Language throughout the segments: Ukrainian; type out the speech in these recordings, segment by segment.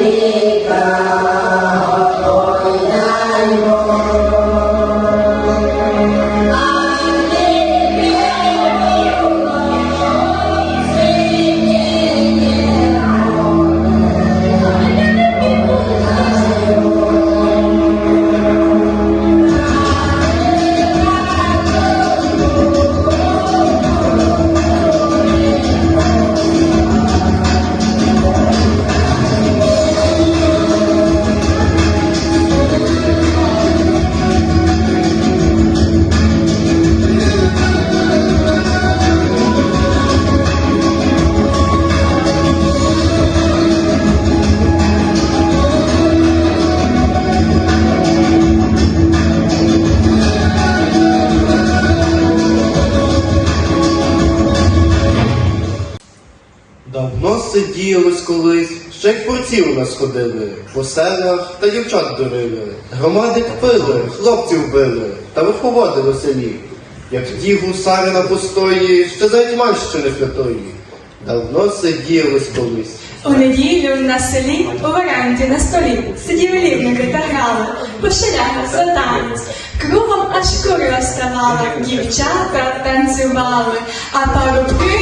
นิกา Сиділось колись, ще й порці у нас ходили, по селах та дівчат дурили, громади кпили, хлопців били та верховодили в селі, як ті гусари на постої, ще Гетьманщини святої. Давно сиділось колись. У неділю на селі у веранді на столі сиділи лівники та грали, по ширях за танець. Кругом аж кури розставали, дівчата танцювали, а парубки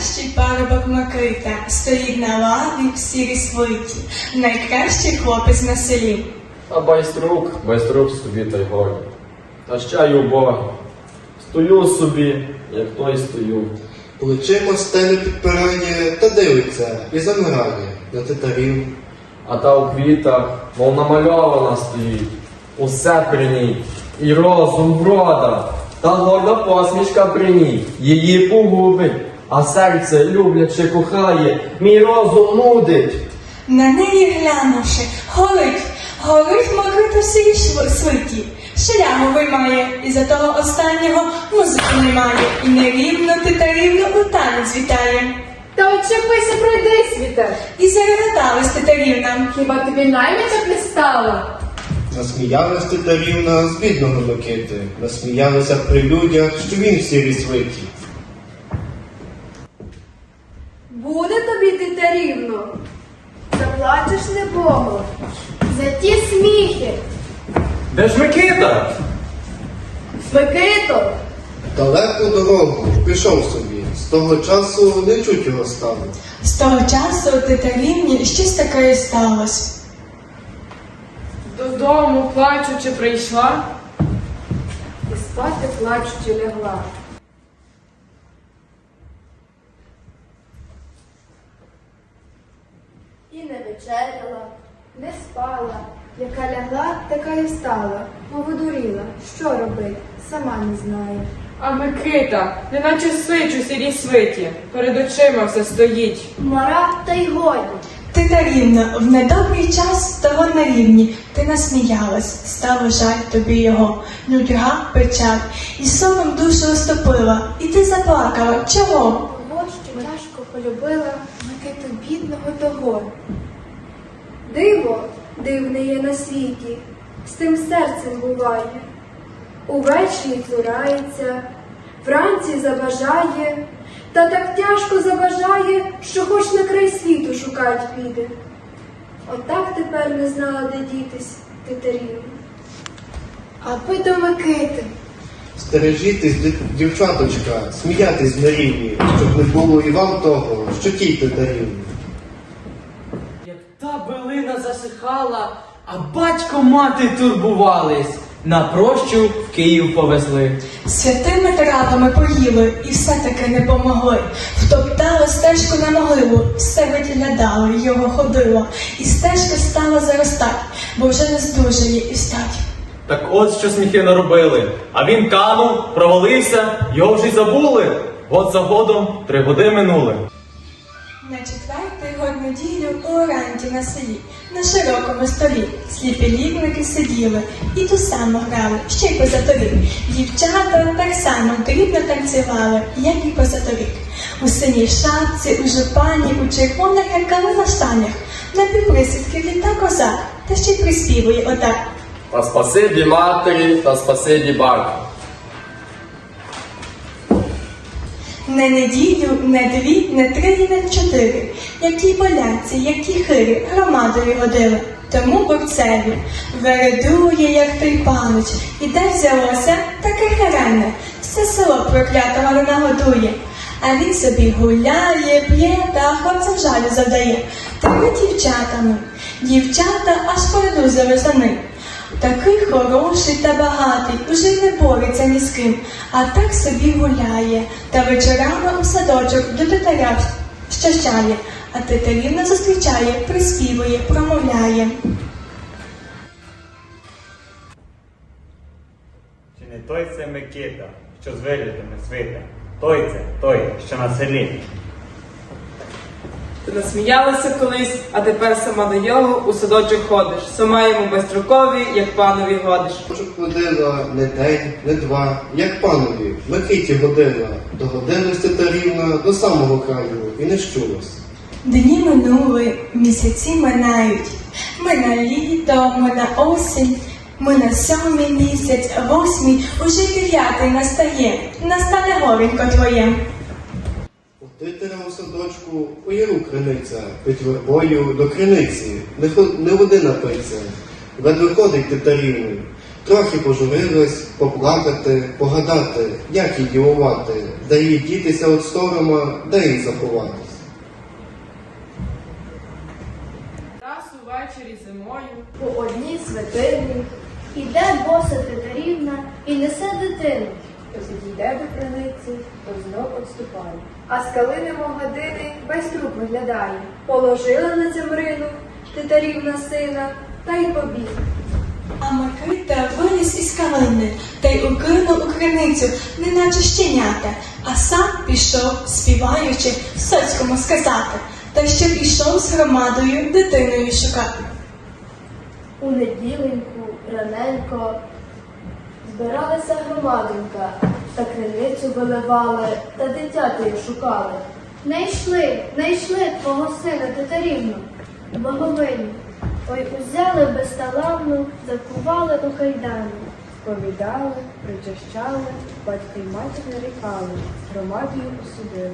Найкращий парубок Микита стоїть на лаві в сірій свиті, найкращий хлопець на селі. А байструк, байструк собі та й годі. Та ще й убога. Стою собі, як той стою. Плечима стелю підпирає та дивиться і замирає на титарів. А та у квітах, мов намальована стоїть. Усе при ній. І розум врода, та горда посмішка при ній. Її погубить, а серце любляче кохає, мій розум нудить. На неї глянувши, горить, горить Микита в сірій шв- свиті. Шелягу виймає, і за того останнього музики немає. І нерівно титарівно у танець вітає. Та очепися, пройди світе. І зареготали з титарівна. Хіба тобі наймичок не стало? Насміялась титарівна з бідного Микити, насміялися при людях, що він в сірій свиті. Буде тобі дитя рівно, заплачеш небого за ті сміхи, Де ж Микита? Микито, Далеку дорогу пішов собі, з того часу не чуть його стало. З того часу у титарівні щось таке і сталося. Додому плачучи прийшла. і спати плачучи лягла. І не вечеряла, не спала, яка лягла, така й встала, мов одуріла, що робить, сама не знає. А Микита, неначе сич у сірій свиті, перед очима все стоїть. Мара та й годі. ти Титарівна, в недобрий час того на рівні ти насміялась, стало жаль тобі його, нудьга, печаль, і сором душу оступила, і ти заплакала. Чого? Кого що тяжко полюбила Микиту бідного того. Диво дивне є на світі, з тим серцем буває. Увечері цурається, вранці забажає, та так тяжко забажає, що хоч на край світу шукать піде. Отак тепер не знала, де дітись, Титеріна. Аби до Микити. Стережітесь, дівчаточка, сміятись на рівні, щоб не було і вам того, що тій тетарівні. А батько мати турбувались, на прощу в Київ повезли. Святими травами поїли і все-таки не помогли. Втоптали стежку на могилу, все виглядало, його ходило, і стежка стала заростать, бо вже не здужає і стать. Так от що сміхи наробили. А він канув, провалився, його вже й забули. Год за годом три годи минули. На четвертий год неділю у оранті на селі, на широкому столі, сліпі лівники сиділи і ту саму грали, ще й позаторік. Дівчата так само дрібно танцювали, як і позаторік. У синій шапці, у жупані, у червоних як на штанях, на півприсідки літа коза, та ще й приспівує отак. Та спасибі матері, та спасибі батьку. Не неділю, не дві, не три і не чотири, які поляці, які хири громадою водили. Тому борцеві вередує, як той панич, і де взялося таке херене, все село проклятого не нагодує. А він собі гуляє, п'є та хлопцям жалю завдає. Тими дівчатами, дівчата аж передузили за ним. Такий хороший та багатий, уже не бореться ні з ким, а так собі гуляє, та вечорами у садочок до титаря щащає, а титарівна зустрічає, приспівує, промовляє. Чи не той це Микита, що з виглядами свита? Той це, той, що на селі. Ти насміялася колись, а тепер сама до його у садочок ходиш. Сама йому безстрокові, як панові годиш. Щоб ходила не день, не два, як панові, Микиті годила, догодилась тетарівна до самого краю і не щулась. Дні минули, місяці минають. Ми на літо, ми на осінь, ми на сьомий місяць, восьмий, уже дев'ятий настає, настане горенько твоє. Титера у садочку у яру криниця, під вербою до криниці, не, не води напиться, ледве ходить титарівний. Трохи пожурилась, поплакати, погадати, як їй дівувати, де їй дітися от сторома, де їй заховатись. Раз увечері зимою У одній святині іде боса титарівна і несе дитину. То підійде до криниці, то знов відступає. А з калини години весь труп виглядає. Положила на цямрину титарівна сина, та й побіг. А Микита виліз із калини та й укинув у криницю, неначе щенята, а сам пішов, співаючи, соцькому сказати, та ще пішов з громадою дитиною шукати. У неділеньку, раненько збиралася громадонька, та криницю виливали, та дитятою шукали. Не йшли, не йшли твого сина титарівну, боговиню. Ой, узяли безталанну, закували у кайдану. Сповідали, причащали, батька й матір нарікали, громадію осудили.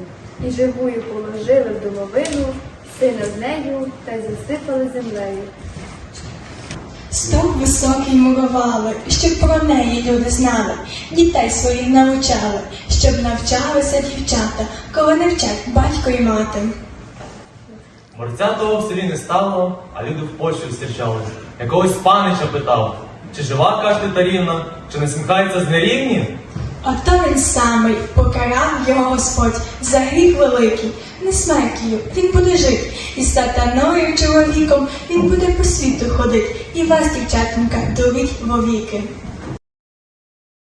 І живую положили в домовину, сина з нею та й засипали землею. Стовп високий мурували, щоб про неї люди знали, дітей своїх навчали, щоб навчалися дівчата, коли не вчать батько і мати. Морця того в селі не стало, а люди в Польщі зустрічали. Якогось панича питав, чи жива каже рівна, чи не сміхається з нерівні? Ото він самий покарав його Господь за гріх великий, не смертію, він буде жити, і сатаною чоловіком він буде по світу ходить, і вас, дівчатонька, дурить вовіки.